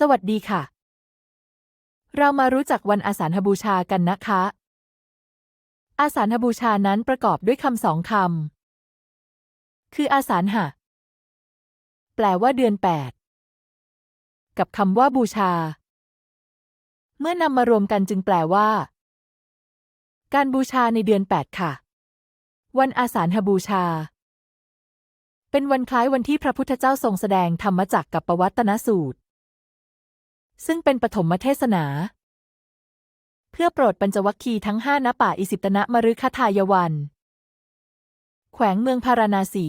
สวัสดีค่ะ เรามารู้จักวันอาสาฬหบูชากันนะคะ อาสาฬหบูชานั้นประกอบด้วยคำสองคำ คืออาสาฬหะ แปลว่าเดือนแปดกับคำว่าบูชา เมื่อนำมารวมกันจึงแปลว่า การบูชาในเดือนแปดค่ะ วันอาสาฬหบูชา เป็นวันคล้ายวันที่พระพุทธเจ้าทรงแสดงธรรมจักรกับปวัตตนสูตร ซึ่งเป็นปฐมเทศนา เพื่อโปรดปัญจวัคคีย์ทั้งห้าณป่าอิสิตนะมฤคทายวัน แขวงเมืองพาราณสี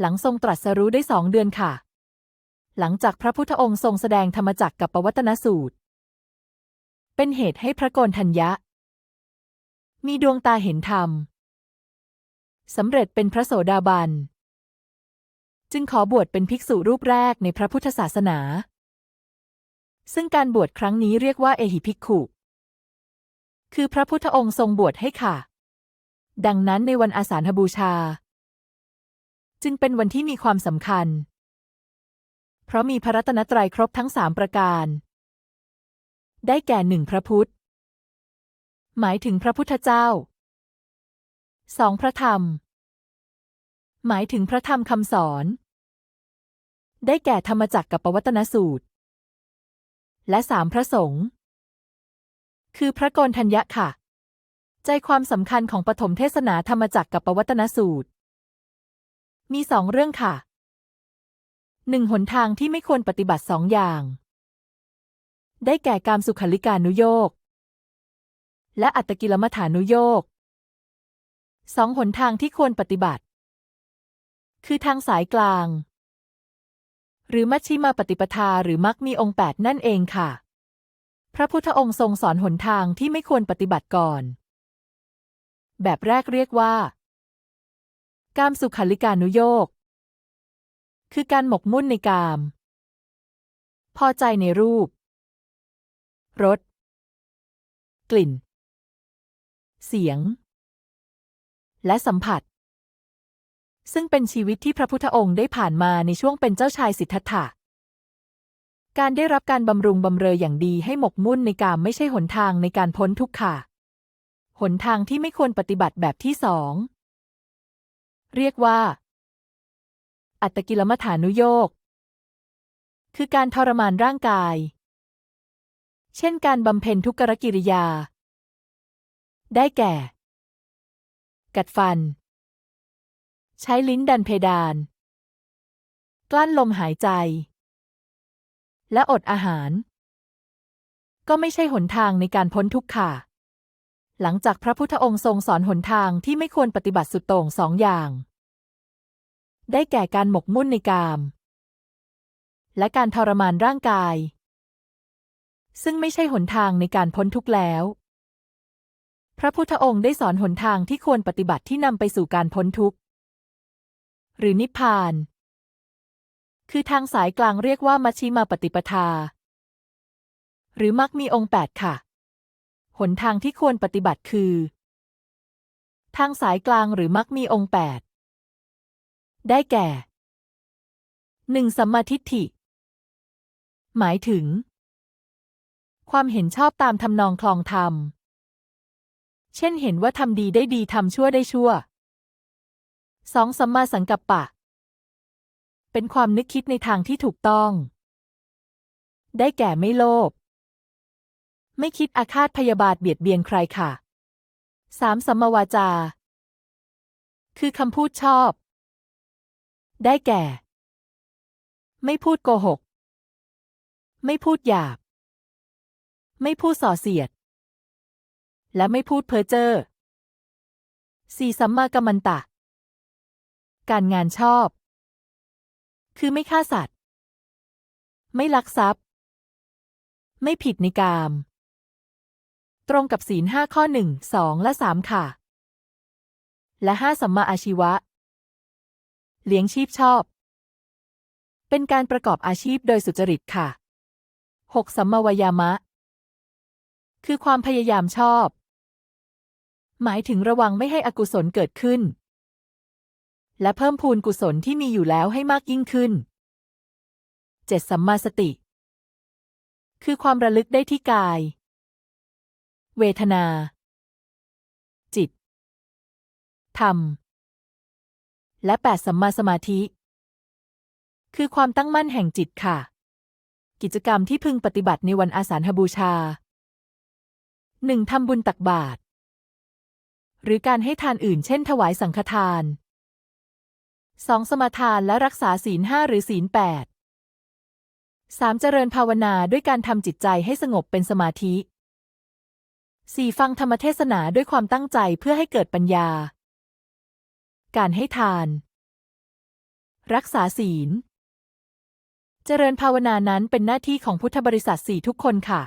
หลังทรงตรัสรู้ได้สองเดือนค่ะ หลังจากพระพุทธองค์ทรงแสดงธรรมจักกับปวัตตนสูตร เป็นเหตุให้พระโกนทัญญะ มีดวงตาเห็นธรรมสำเร็จเป็นพระโสดาบัน จึงขอบวชเป็นภิกษุรูปแรกในพระพุทธศาสนา ซึ่งการบวชครั้งนี้เรียกว่าเอหิภิกขุ คือพระพุทธองค์ทรงบวชให้ค่ะ ดังนั้นในวันอาสาฬหบูชา จึงเป็นวันที่มีความสำคัญ เพราะมีพระรัตนตรัยครบทั้งสามประการ ได้แก่หนึ่งพระพุทธ หมายถึงพระพุทธเจ้าสองพระธรรม หมายถึงพระธรรมคำสอน ได้แก่ธรรมจักรกับปวัตนสูตร และสามพระสงฆ์คือพระกนทัญญะค่ะ ใจความสำคัญของปฐมเทศนาธรรมจักรกับปวัตนสูตร มีสองเรื่องค่ะหนึ่งหนทางที่ไม่ควรปฏิบัติสองอย่าง ได้แก่การสุขลิกานุโยกและอัตตกิลมัฐานุโยกสองหนทางที่ควรปฏิบัติ คือทางสายกลาง หรือมัชชิมาปฏิปทาหรือมักมีองค์แปดนั่นเองค่ะ พระพุทธองค์ทรงสอนหนทางที่ไม่ควรปฏิบัติก่อน แบบแรกเรียกว่า กามสุขาลิกานุโยก คือการหมกมุ่นในกาม พอใจในรูป รส กลิ่น เสียง และสัมผัส ซึ่งเป็นชีวิตที่พระพุทธองค์ได้ผ่านมาในช่วงเป็นเจ้าชายสิทธัตถะ การได้รับการบำรุงบำเรออย่างดีให้หมกมุ่นในกามไม่ใช่หนทางในการพ้นทุกข์ค่ะ หนทางที่ไม่ควรปฏิบัติแบบที่สอง เรียกว่า อัตกิลมัฐานุโยกคือการทรมานร่างกาย เช่นการบำเพ็ญทุกขกิริยา ได้แก่ กัดฟัน ใช้ลิ้นดันเพดาน กลั้นลมหายใจ และอดอาหาร ก็ไม่ใช่หนทางในการพ้นทุกข์ค่ะ หลังจากพระพุทธองค์ทรงสอนหนทางที่ไม่ควรปฏิบัติสุดโต่งสองอย่าง ได้แก่การหมกมุ่นในกาม และการทรมานร่างกาย ซึ่งไม่ใช่หนทางในการพ้นทุกข์แล้วพระพุทธองค์ได้สอนหนทางที่ควรปฏิบัติที่นำไปสู่การพ้นทุกข์ หรือนิพพาน คือทางสายกลางเรียกว่ามัชชิมาปฏิปทา หรือมักมีองค์แปดค่ะ หนทางที่ควรปฏิบัติคือ ทางสายกลางหรือมักมีองค์แปดได้แก่หนึ่งสัมมาทิฏฐิ หมายถึง ความเห็นชอบตามทำนองคลองธรรม เช่นเห็นว่าทำดีได้ดีทำชั่วได้ชั่ว สองสัมมาสังกัปปะ เป็นความนึกคิดในทางที่ถูกต้อง ได้แก่ไม่โลภไม่คิดอาฆาตพยาบาทเบียดเบียนใครค่ะสามสัมมาวาจา คือคำพูดชอบ ได้แก่ ไม่พูดโกหก ไม่พูดหยาบ ไม่พูดส่อเสียด และไม่พูดเพ้อเจ้อสี่สัมมากัมมันตะ การงานชอบ คือไม่ฆ่าสัตว์ ไม่ลักทรัพย์ ไม่ผิดในกาม ตรงกับศีลห้าข้อหนึ่งสองและสามค่ะ และห้าสัมมาอาชีวะ เลี้ยงชีพชอบ เป็นการประกอบอาชีพโดยสุจริตค่ะหกสัมมาวายามะ คือความพยายามชอบ หมายถึงระวังไม่ให้อกุศลเกิดขึ้น และเพิ่มพูนกุศลที่มีอยู่แล้วให้มากยิ่งขึ้นเจ็ดสัมมาสติ คือความระลึกได้ที่กาย เวทนา จิต ธรรม และแปดสัมมาสมาธิ คือความตั้งมั่นแห่งจิตค่ะ กิจกรรมที่พึงปฏิบัติในวันอาสาฬหบูชาหนึ่งทำบุญตักบาตรหรือการให้ทานอื่นเช่นถวายสังฆทาน สองสมาทานและรักษาศีลห้าหรือศีลแปดสามเจริญภาวนาด้วยการทำจิตใจให้สงบเป็นสมาธิสี่ฟังธรรมเทศนาด้วยความตั้งใจเพื่อให้เกิดปัญญา การให้ทาน รักษาศีล เจริญภาวนานั้นเป็นหน้าที่ของพุทธบริษัทสี่ทุกคนค่ะ